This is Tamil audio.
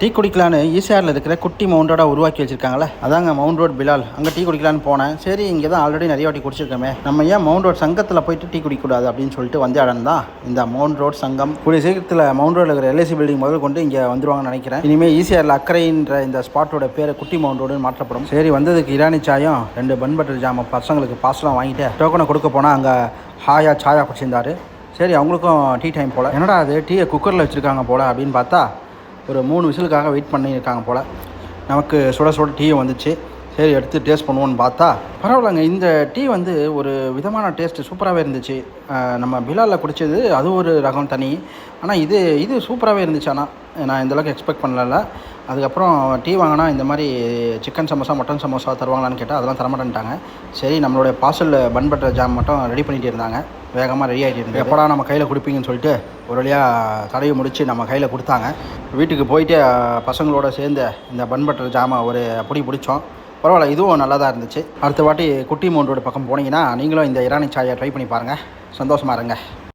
டீ குடிக்கலான்னு ஈசிஆரில் இருக்கிற குட்டி மவுண்டோட உருவாக்கி வச்சிருக்காங்களே. அதாங்க மவுண்ட் ரோட் பிலால். அங்கே டீ குடிக்கலான்னு போனேன். சரி இங்கே தான் ஆல்ரெடி நிறைய வாட்டி குடிச்சிருக்கோமே. நம்ம ஏன் மவுண்ட் ரோட் சங்கத்தில் போயிட்டு டீ குடிக்கக்கூடாது அப்படின்னு சொல்லிட்டு வந்த இடம் தான் இந்த மவுண்ட் ரோட் சங்கம். கூடிய சீக்கிரத்தில் மவுண்ட் ரோடில் இருக்கிற எல்ஐசி பில்டிங் முதல் கொண்டு இங்கே வந்துருவாங்கன்னு நினைக்கிறேன். இனிமேல் ஈசிஆரில் அக்கறைன்ற இந்த ஸ்பாட்டோட பேர் குட்டி மவுண்ட் ரோடுன்னு மாற்றப்படும். சரி வந்ததுக்கு இரானி சாயம் ரெண்டு பன் பட்டர் ஜாம பசங்களுக்கு பாஸ்லாம் வாங்கிட்டு டோக்கனை கொடுக்க போனால் அங்கே ஹாயா சாயா குடிச்சிருந்தாரு. சரி அவங்களுக்கும் டீ டைம் போல். என்னடா அது டீயை குக்கரில் வச்சுருக்காங்க போல் அப்படின்னு பார்த்தா ஒரு மூணு விசிலுக்காக வெயிட் பண்ணியிருக்காங்க போல். நமக்கு சுட சுட டீ வந்துச்சு. சரி எடுத்து டேஸ்ட் பண்ணுவோன்னு பார்த்தா பரவாயில்லங்க. இந்த டீ வந்து ஒரு விதமான டேஸ்ட்டு சூப்பராகவே இருந்துச்சு. நம்ம பிலாலில் குடித்தது அது ஒரு ரகம் தனி. ஆனால் இது இது சூப்பராகவே இருந்துச்சு ஆனால் நான் இந்த அளவுக்கு எக்ஸ்பெக்ட் பண்ணல. அதுக்கப்புறம் டீ வாங்கினா இந்த மாதிரி சிக்கன் சமோசா மட்டன் சமோசா தருவாங்களான்னு கேட்டால் அதெல்லாம் தரமாட்டேன்ட்டாங்க. சரி நம்மளுடைய பார்சலில் பன் பட்டர் ஜாம் மட்டும் ரெடி பண்ணிகிட்டு இருந்தாங்க. வேகமாக ரெடி ஆகிட்டு இருந்தது. எப்படா நம்ம கையில் கொடுப்பீங்கன்னு சொல்லிட்டு ஒரு வழியாக தடவி முடித்து நம்ம கையில் கொடுத்தாங்க. வீட்டுக்கு போயிட்டு பசங்களோட சேர்ந்து இந்த பன் பட்டர் ஜாமை ஒரு பொடி பிடிச்சோம் பரவாயில்ல இதுவும் நல்லா தான் இருந்துச்சு. அடுத்த வாட்டி குட்டி மவுண்டோட பக்கம் போனீங்கன்னா நீங்களும் இந்த இரானி சாயை ட்ரை பண்ணி பாருங்கள் சந்தோஷமாக இருங்க.